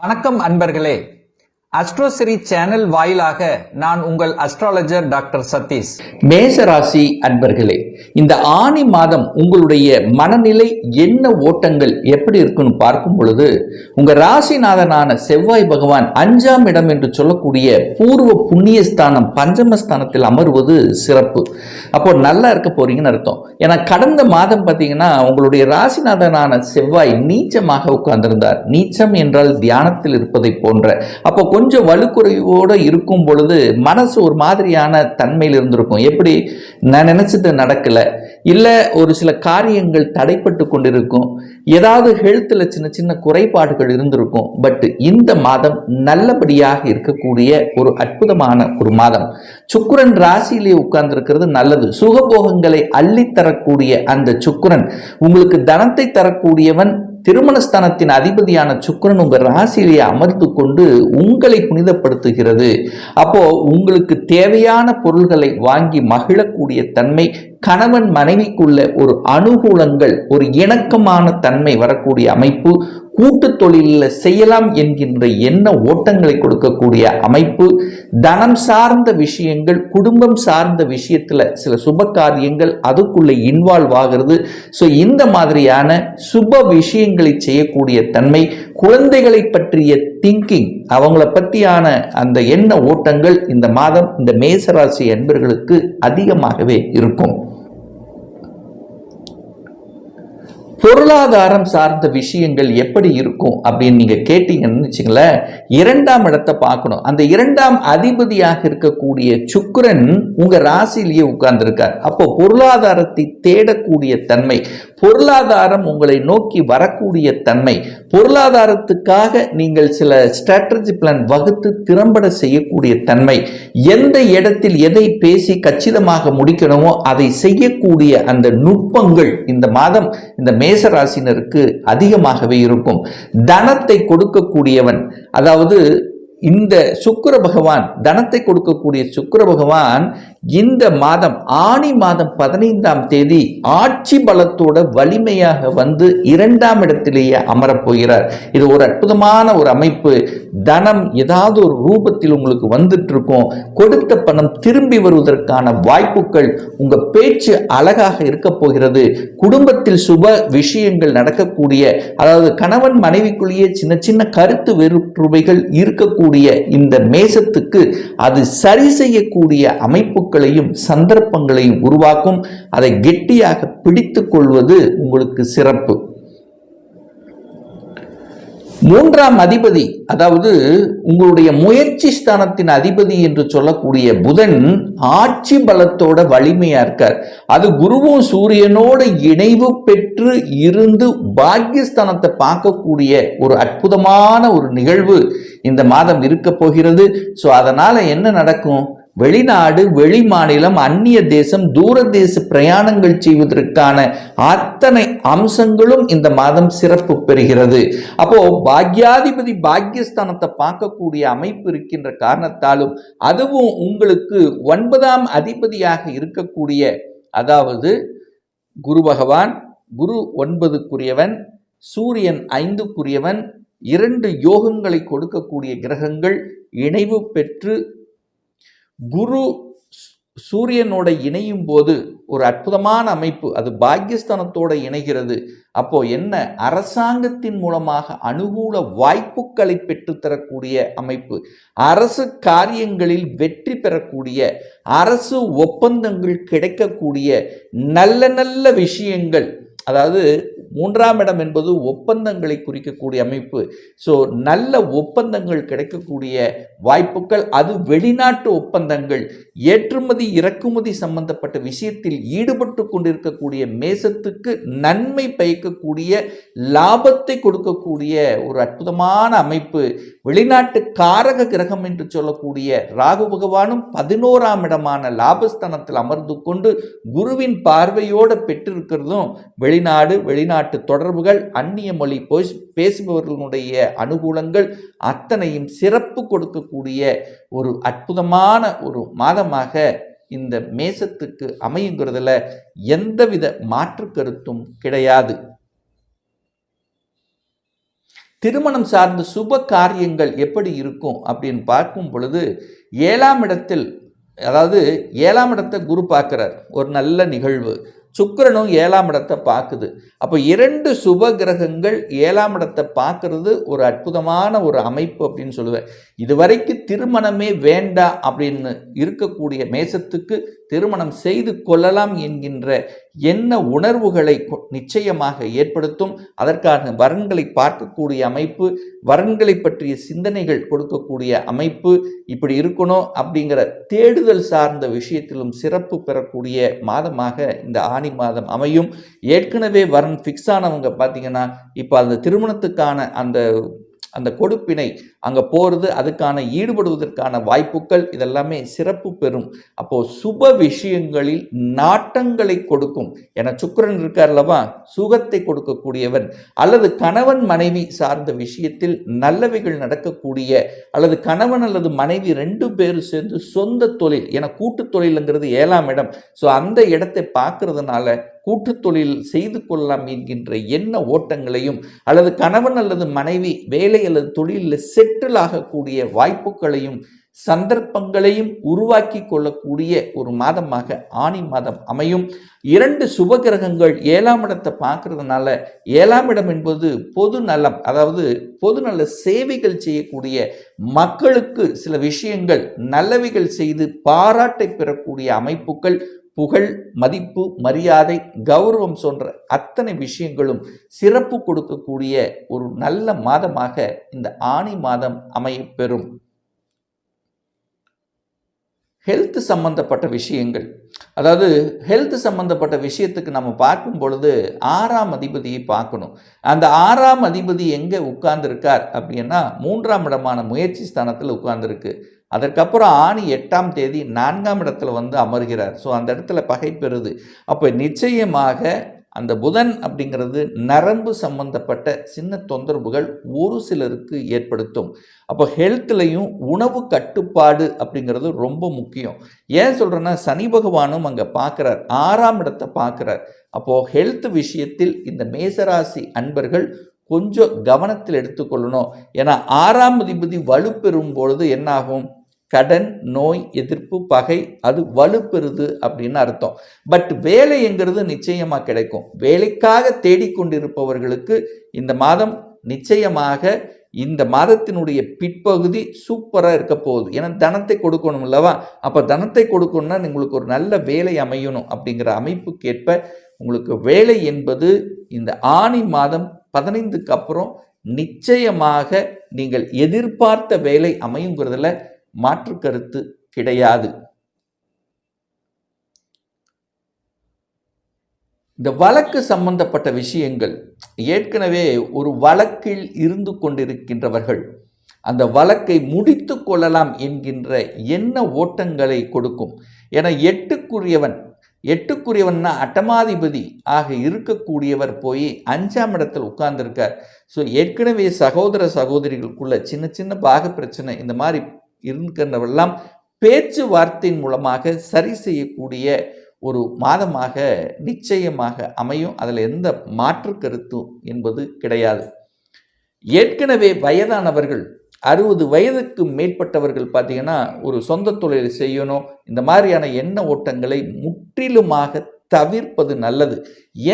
வணக்கம் அன்பர்களே. அஸ்ட்ரோசிரி சேனல் வாயிலாக நான் உங்கள் அஸ்ட்ராலஜர் டாக்டர் சதீஷ் மேசராசி அன்பர்களே இந்த ஆணி மாதம் உங்களுடைய மனநிலை என்ன ஓட்டங்கள் எப்படி இருக்குன்னு பார்க்கும் பொழுது உங்க ராசிநாதனான செவ்வாய் பகவான் அஞ்சாம் இடம் என்று சொல்லக்கூடிய பூர்வ புண்ணிய ஸ்தானம் பஞ்சமஸ்தானத்தில் அமர்வது சிறப்பு. அப்போ நல்லா இருக்க போறீங்கன்னு அர்த்தம். ஏன்னா கடந்த மாதம் பார்த்தீங்கன்னா உங்களுடைய ராசிநாதனான செவ்வாய் நீச்சமாக உட்கார்ந்திருந்தார். நீச்சம் என்றால் தியானத்தில் இருப்பதை போன்ற. அப்போ கொஞ்சம் வலுக்குறைவோடு இருக்கும் பொழுது மனசு ஒரு மாதிரியான தன்மையில் இருந்திருக்கும். எப்படி? நான் நினச்சிட்டு நடக்கல. இல்லை ஒரு சில காரியங்கள் தடைப்பட்டு கொண்டிருக்கும். ஏதாவது ஹெல்த்தில் சின்ன சின்ன குறைபாடுகள் இருந்திருக்கும். பட் இந்த மாதம் நல்லபடியாக இருக்கக்கூடிய ஒரு அற்புதமான ஒரு மாதம். சுக்கரன் ராசியிலே உட்கார்ந்துருக்கிறது நல்லது. சுகபோகங்களை அள்ளித்தரக்கூடிய அந்த சுக்கரன் உங்களுக்கு தனத்தை தரக்கூடியவன் திருமணஸ்தானத்தின் அதிபதியான சுக்கரன் உங்கள் ராசியிலேயே அமர்ந்து கொண்டு உங்களை புனிதப்படுத்துகிறது. அப்போ உங்களுக்கு தேவையான பொருள்களை வாங்கி மகிழக்கூடிய தன்மை கணவன் மனைவிக்குள்ள ஒரு அனுகூலங்கள் ஒரு இணக்கமான தன்மை வரக்கூடிய அமைப்பு கூட்டு தொழிலில் செய்யலாம் என்கின்ற எண்ண ஓட்டங்களை கொடுக்கக்கூடிய அமைப்பு தனம் சார்ந்த விஷயங்கள் குடும்பம் சார்ந்த விஷயத்தில் சில சுப காரியங்கள் அதுக்குள்ளே இன்வால்வ் ஆகிறது. ஸோ இந்த மாதிரியான சுப விஷயங்களை செய்யக்கூடிய தன்மை குழந்தைகளை பற்றிய திங்கிங் அவங்கள பற்றியான அந்த எண்ண ஓட்டங்கள் இந்த மாதம் இந்த மேசராசி அன்பர்களுக்கு அதிகமாகவே இருக்கும். பொருளாதாரம் சார்ந்த விஷயங்கள் எப்படி இருக்கும் அப்படின்னு நீங்க கேட்டீங்கன்னு வச்சுங்களேன் இரண்டாம் இடத்தை பார்க்கணும். அந்த இரண்டாம் அதிபதியாக இருக்கக்கூடிய சுக்கரன் உங்க ராசியிலேயே உட்கார்ந்துருக்கார். அப்போ பொருளாதாரத்தை தேடக்கூடிய தன்மை பொருளாதாரம் உங்களை நோக்கி வரக்கூடிய தன்மை. பொருளாதாரத்துக்காக நீங்கள் சில ஸ்ட்ராட்டஜி பிளான் வகுத்து திறம்பட செய்யக்கூடிய தன்மை. எந்த இடத்தில் எதை பேசி கச்சிதமாக முடிக்கணுமோ அதை செய்யக்கூடிய அந்த நுட்பங்கள் இந்த மாதம் இந்த மேசராசினருக்கு அதிகமாகவே இருக்கும். தனத்தை கொடுக்கக்கூடியவன் அதாவது இந்த சுக்கிர பகவான் தனத்தை கொடுக்கக்கூடிய சுக்கிர பகவான் இந்த மாதம் ஆணி மாதம் பதினைந்தாம் தேதி ஆட்சி பலத்தோட வலிமையாக வந்து இரண்டாம் இடத்திலேயே அமரப்போகிறார் இது ஒரு அற்புதமான ஒரு அமைப்பு. தனம் ஏதாவது ஒரு ரூபத்தில் உங்களுக்கு வந்துட்டு இருக்கும் கொடுத்த பணம் திரும்பி வருவதற்கான வாய்ப்புகள் உங்க பேச்சு அழகாக இருக்க போகிறது. குடும்பத்தில் சுப விஷயங்கள் நடக்கக்கூடிய அதாவது கணவன் மனைவிக்குள்ளேயே சின்ன சின்ன கருத்து வேறுபாடுகள் இருக்கக்கூடிய இந்த மேசத்துக்கு அது சரி செய்யக்கூடிய அமைப்புகளையும் சந்தர்ப்பங்களையும் உருவாக்கும். அதை கெட்டியாக பிடித்து கொள்வது உங்களுக்கு சிறப்பு. மூன்றாம் அதிபதி அதாவது உங்களுடைய முயற்சி ஸ்தானத்தின் அதிபதி என்று சொல்லக்கூடிய புதன் ஆட்சி பலத்தோட வலிமையா இருக்கார். அது குருவும் சூரியனோட இணைவு பெற்று இருந்து பாக்கியஸ்தானத்தை பார்க்கக்கூடிய ஒரு அற்புதமான ஒரு நிகழ்வு இந்த மாதம் இருக்க போகிறது. ஸோ அதனால என்ன நடக்கும்? வெளிநாடு வெளி மாநிலம் அந்நிய தேசம் தூர தேச பிரயாணங்கள் செய்வதற்கான அத்தனை அம்சங்களும் இந்த மாதம் சிறப்பு பெறுகிறது. அப்போ பாக்யாதிபதி பாக்யஸ்தானத்தை பார்க்கக்கூடிய அமைப்பு இருக்கின்ற காரணத்தாலும் அதுவும் உங்களுக்கு ஒன்பதாம் அதிபதியாக இருக்கக்கூடிய அதாவது குரு பகவான் குரு ஒன்பதுக்குரியவன் சூரியன் ஐந்துக்குரியவன் இரண்டு யோகங்களை கொடுக்கக்கூடிய கிரகங்கள் இணைவு பெற்று குரு சூரியனோட இணையும் போது ஒரு அற்புதமான அமைப்பு அது பாக்கியஸ்தானத்தோட இணைகிறது. அப்போ என்ன? அரசாங்கத்தின் மூலமாக அனுகூல வாய்ப்புகளை பெற்றுத்தரக்கூடிய அமைப்பு. அரசு காரியங்களில் வெற்றி பெறக்கூடிய அரசு ஒப்பந்தங்கள் கிடைக்கக்கூடிய நல்ல நல்ல விஷயங்கள் அதாவது மூன்றாம் இடம் என்பது ஒப்பந்தங்களை குறிக்கக்கூடிய அமைப்பு. ஸோ நல்ல ஒப்பந்தங்கள் கிடைக்கக்கூடிய வாய்ப்புகள் அது வெளிநாட்டு ஒப்பந்தங்கள் ஏற்றுமதி இறக்குமதி சம்பந்தப்பட்ட விஷயத்தில் ஈடுபட்டு கொண்டிருக்கக்கூடிய மேசத்துக்கு நன்மை பயக்கக்கூடிய லாபத்தை கொடுக்கக்கூடிய ஒரு அற்புதமான அமைப்பு. வெளிநாட்டு காரக கிரகம் என்று சொல்லக்கூடிய ராகு பகவானும் பதினோராம் இடமான லாபஸ்தானத்தில் அமர்ந்து கொண்டு குருவின் பார்வையோடு பெற்றிருக்கிறதும் வெளிநாடு வெளிநாட்டு தொடர்புகள் அந்நிய மொழி பேசு- பேசுபவர்களுடைய அனுகூலங்கள் அத்தனையும் சிறப்பு கொடுக்கக்கூடிய ஒரு அற்புதமான ஒரு மாதமாக இந்த மேசத்துக்கு அமையுங்கிறதுல எந்தவித மாற்று கருத்தும் கிடையாது. திருமணம் சார்ந்த சுப காரியங்கள் எப்படி இருக்கும் அப்படின்னு பார்க்கும் பொழுது ஏழாம் இடத்தில் அதாவது ஏழாம் இடத்தை குரு பார்க்குறார். ஒரு நல்ல நிகழ்வு. சுக்கிரனும் ஏழாம் இடத்தை பார்க்குது. அப்போ இரண்டு சுப கிரகங்கள் ஏழாம் இடத்தை பார்க்கறது ஒரு அற்புதமான ஒரு அமைப்பு அப்படின்னு சொல்லுவேன். இதுவரைக்கும் திருமணமே வேண்டாம் அப்படின்னு இருக்கக்கூடிய மேசத்துக்கு திருமணம் செய்து கொள்ளலாம் என்கின்ற என்ன உணர்வுகளை கொ- நிச்சயமாக ஏற்படுத்தும். அதற்கான வரன்களை பார்க்கக்கூடிய அமைப்பு வரன்களை பற்றிய சிந்தனைகள் கொடுக்கக்கூடிய அமைப்பு இப்படி இருக்கணும் அப்படிங்கிற தேடுதல் சார்ந்த விஷயத்திலும் சிறப்பு பெறக்கூடிய மாதமாக இந்த ஆணி மாதம் அமையும். ஏற்கனவே வரன் ஃபிக்ஸ் ஆனவங்க பார்த்தீங்கன்னா இப்போ அந்த திருமணத்துக்கான அந்த அந்த கொடுப்பினை அங்கே போகிறது அதுக்கான ஈடுபடுவதற்கான வாய்ப்புகள் இதெல்லாமே சிறப்பு பெறும். அப்போது சுப விஷயங்களில் நாட்டங்களை கொடுக்கும். என சுக்கரன் இருக்கார்லவா சுகத்தை கொடுக்கக்கூடியவன். அல்லது கணவன் மனைவி சார்ந்த விஷயத்தில் நல்லவைகள் நடக்கக்கூடிய அல்லது கணவன் அல்லது மனைவி ரெண்டு பேரும் சேர்ந்து சொந்த தொழில் என கூட்டு தொழிலுங்கிறது ஏழாம் இடம். ஸோ அந்த இடத்தை பார்க்கறதுனால கூட்டு தொழில் செய்து கொள்ளலாம் என்கின்ற எண்ண ஓட்டங்களையும் அல்லது கணவன் அல்லது மனைவி வேலை அல்லது தொழிலில் செட்டில் ஆகக்கூடிய வாய்ப்புகளையும் சந்தர்ப்பங்களையும் உருவாக்கி கொள்ளக்கூடிய ஒரு மாதமாக ஆணி மாதம் அமையும். இரண்டு சுபகிரகங்கள் ஏழாம் இடத்தை பார்க்கறதுனால ஏழாம் இடம் என்பது பொது நலம் அதாவது பொது நல சேவைகள் செய்யக்கூடிய மக்களுக்கு சில விஷயங்கள் நல்லவைகள் செய்து பாராட்டை பெறக்கூடிய அமைப்புகள் புகழ் மதிப்பு மரியாதை கௌரவம் போன்ற அத்தனை விஷயங்களும் சிறப்பு கொடுக்கக்கூடிய ஒரு நல்ல மாதமாக இந்த ஆணி மாதம் அமையப்பெறும். ஹெல்த் சம்பந்தப்பட்ட விஷயங்கள். அதாவது ஹெல்த் சம்பந்தப்பட்ட விஷயத்துக்கு நம்ம பார்க்கும் பொழுது ஆறாம் அதிபதியை பார்க்கணும். அந்த ஆறாம் அதிபதி எங்கே உட்கார்ந்துருக்கார் அப்படின்னா மூன்றாம் இடமான முயற்சி ஸ்தானத்தில் உட்கார்ந்துருக்கு. அதற்கப்புறம் ஆணி எட்டாம் தேதி நான்காம் இடத்துல வந்து அமர்கிறார். ஸோ அந்த இடத்துல பகை பெறுது. அப்போ நிச்சயமாக அந்த புதன் அப்படிங்கிறது நரம்பு சம்பந்தப்பட்ட சின்ன தொந்தரவுகள் ஒரு சிலருக்கு ஏற்படுத்தும். அப்போ ஹெல்த்லையும் உணவு கட்டுப்பாடு அப்படிங்கிறது ரொம்ப முக்கியம். ஏன் சொல்கிறேன்னா சனி பகவானும் அங்கே பார்க்குறார். ஆறாம் இடத்தை பார்க்குறார். அப்போது ஹெல்த் விஷயத்தில் இந்த மேசராசி அன்பர்கள் கொஞ்சம் கவனத்தில் எடுத்துக்கொள்ளணும். ஏன்னா ஆறாம் அதிபதி வலுப்பெறும் பொழுது என்னாகும்? கடன் நோய் எதிர்ப்பு பகை அது வலுப்பெறுது அப்படின்னு அர்த்தம். பட் வேலைங்கிறது நிச்சயமாக கிடைக்கும். வேலைக்காக தேடிக்கொண்டிருப்பவர்களுக்கு இந்த மாதம் நிச்சயமாக இந்த மாதத்தினுடைய பிற்பகுதி சூப்பராக இருக்க போகுது. ஏன்னா தனத்தை கொடுக்கணும் இல்லவா அப்போ தனத்தை கொடுக்கணும்னா உங்களுக்கு ஒரு நல்ல வேலை அமையணும் அப்படிங்கிற அமைப்புக்கேற்ப உங்களுக்கு வேலை என்பது இந்த ஆணி மாதம் பதினைந்துக்கு அப்புறம் நிச்சயமாக நீங்கள் எதிர்பார்த்த வேலை அமையுங்கிறதுல மாற்று கருத்து கிடையாது. இந்த வழக்கு சம்பந்தப்பட்ட விஷயங்கள் ஏற்கனவே ஒரு வழக்கில் இருந்து கொண்டிருக்கின்றவர்கள் அந்த வழக்கை முடித்து கொள்ளலாம் என்கின்ற என்ன ஓட்டங்களை கொடுக்கும். என எட்டுக்குரியவன் எட்டுக்குரியவன்னா அட்டமாதிபதி ஆக இருக்கக்கூடியவர் போய் அஞ்சாம் இடத்தில் உட்கார்ந்துருக்கார். ஸோ ஏற்கனவே சகோதர சகோதரிகளுக்குள்ள சின்ன சின்ன பாக பிரச்சனை இந்த மாதிரி இருக்கின்றவெல்லாம் பேச்சுவார்த்தையின் மூலமாக சரி செய்யக்கூடிய ஒரு மாதமாக நிச்சயமாக அமையும். அதில் எந்த மாற்று கருத்தும் என்பது கிடையாது. ஏற்கனவே வயதானவர்கள் அறுபது வயதுக்கு மேற்பட்டவர்கள் பார்த்தீங்கன்னா ஒரு சொந்த தொழில் செய்யணும். இந்த மாதிரியான எண்ண ஓட்டங்களை முற்றிலுமாக தவிர்ப்பது நல்லது.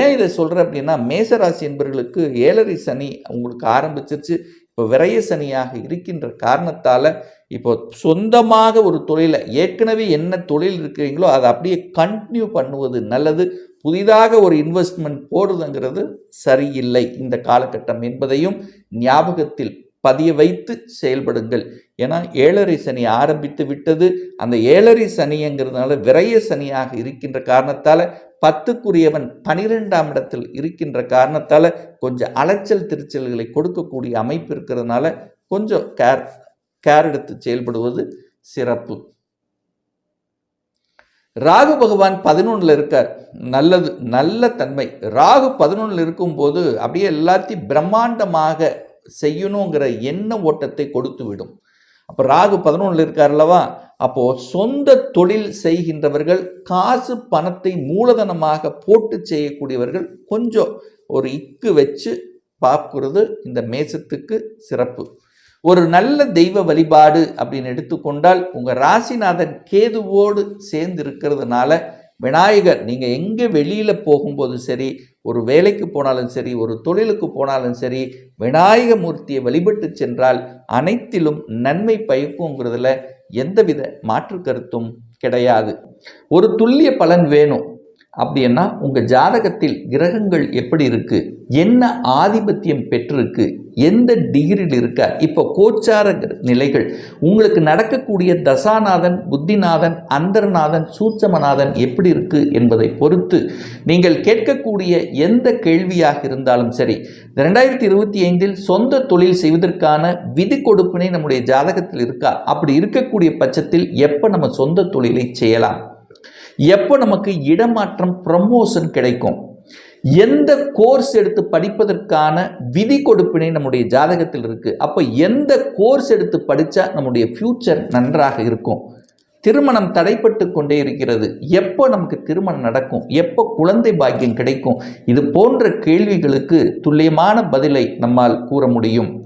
ஏன் இதை சொல்கிறேன் அப்படின்னா மேசராசி என்பவர்களுக்கு ஏழரை சனி உங்களுக்கு ஆரம்பிச்சிருச்சு. இப்போ விரைய சனியாக இருக்கின்ற காரணத்தால் இப்போ சொந்தமாக ஒரு தொழிலை ஏற்கனவே என்ன தொழில் இருக்கிறீங்களோ அதை அப்படியே கண்டினியூ பண்ணுவது நல்லது. புதிதாக ஒரு இன்வெஸ்ட்மெண்ட் போடுறதுங்கிறது சரியில்லை இந்த காலகட்டம் என்பதையும் ஞாபகத்தில் பதிய வைத்து செயல்படுங்கள். ஏன்னா ஏழரை சனி ஆரம்பித்து விட்டது. அந்த ஏழரை சனிங்கிறதுனால விரைய சனியாக இருக்கின்ற காரணத்தால் பத்துக்குரியவன் பனிரெண்டாம் இடத்தில் இருக்கின்ற காரணத்தால் கொஞ்சம் அலைச்சல் திருச்சல்களை கொடுக்கக்கூடிய அமைப்பு இருக்கிறதுனால கொஞ்சம் கேர் கேர் எடுத்து செயல்படுவது சிறப்பு. ராகு பகவான் பதினொன்றில் இருக்கார். நல்லது நல்ல தன்மை. ராகு பதினொன்றில் இருக்கும்போது அப்படியே எல்லாத்தையும் பிரம்மாண்டமாக செய்யணுங்கிற எண்ண ஓட்டத்தை கொடுத்து விடும் அப்போ ராகு பதினொன்றில் இருக்கார் அல்லவா? அப்போது சொந்த தொழில் செய்கின்றவர்கள் காசு பணத்தை மூலதனமாக போட்டு செய்யக்கூடியவர்கள் கொஞ்சம் ஒரு இக்கு வச்சு பார்க்குறது இந்த மேசத்துக்கு சிறப்பு. ஒரு நல்ல தெய்வ வழிபாடு அப்படின்னு எடுத்துக்கொண்டால் உங்கள் ராசிநாதன் கேதுவோடு சேர்ந்து இருக்கிறதுனால விநாயகர் நீங்கள் எங்கே வெளியில் போகும்போதும் சரி ஒரு வேலைக்கு போனாலும் சரி ஒரு தொழிலுக்கு போனாலும் சரி விநாயக மூர்த்தியை வழிபட்டு சென்றால் அனைத்திலும் நன்மை பயக்குங்கிறதுல எந்தவித மாற்று கருத்தும் கிடையாது. ஒரு துல்லிய பலன் வேணும். அப்படின்னா உங்கள் ஜாதகத்தில் கிரகங்கள் எப்படி இருக்குது என்ன ஆதிபத்தியம் பெற்றிருக்கு? எந்த டிகிரியில் இருக்கா? இப்போ கோச்சார நிலைகள். உங்களுக்கு நடக்கக்கூடிய தசாநாதன் புத்திநாதன் அந்தரநாதன் சூட்சமநாதன் எப்படி இருக்கு என்பதை பொறுத்து நீங்கள் கேட்கக்கூடிய எந்த கேள்வியாக இருந்தாலும் சரி ரெண்டாயிரத்தி இருபத்தி ஐந்தில் சொந்த தொழில் செய்வதற்கான விதி கொடுப்பினை நம்முடைய ஜாதகத்தில் இருக்கா? அப்படி இருக்கக்கூடிய பட்சத்தில் எப்போ நம்ம சொந்த தொழிலை செய்யலாம்? எப்போ நமக்கு இடமாற்றம் ப்ரமோஷன் கிடைக்கும்? எந்த கோர்ஸ் எடுத்து படிப்பதற்கான விதி கொடுப்பினை நம்முடைய ஜாதகத்தில் இருக்குது அப்போ எந்த கோர்ஸ் எடுத்து படித்தா நம்முடைய ஃப்யூச்சர் நன்றாக இருக்கும்? திருமணம் தடைப்பட்டு கொண்டே இருக்கிறது. எப்போ நமக்கு திருமணம் நடக்கும்? எப்போ குழந்தை பாக்கியம் கிடைக்கும்? இது போன்ற கேள்விகளுக்கு துல்லியமான பதிலை நம்மால் கூற முடியும்.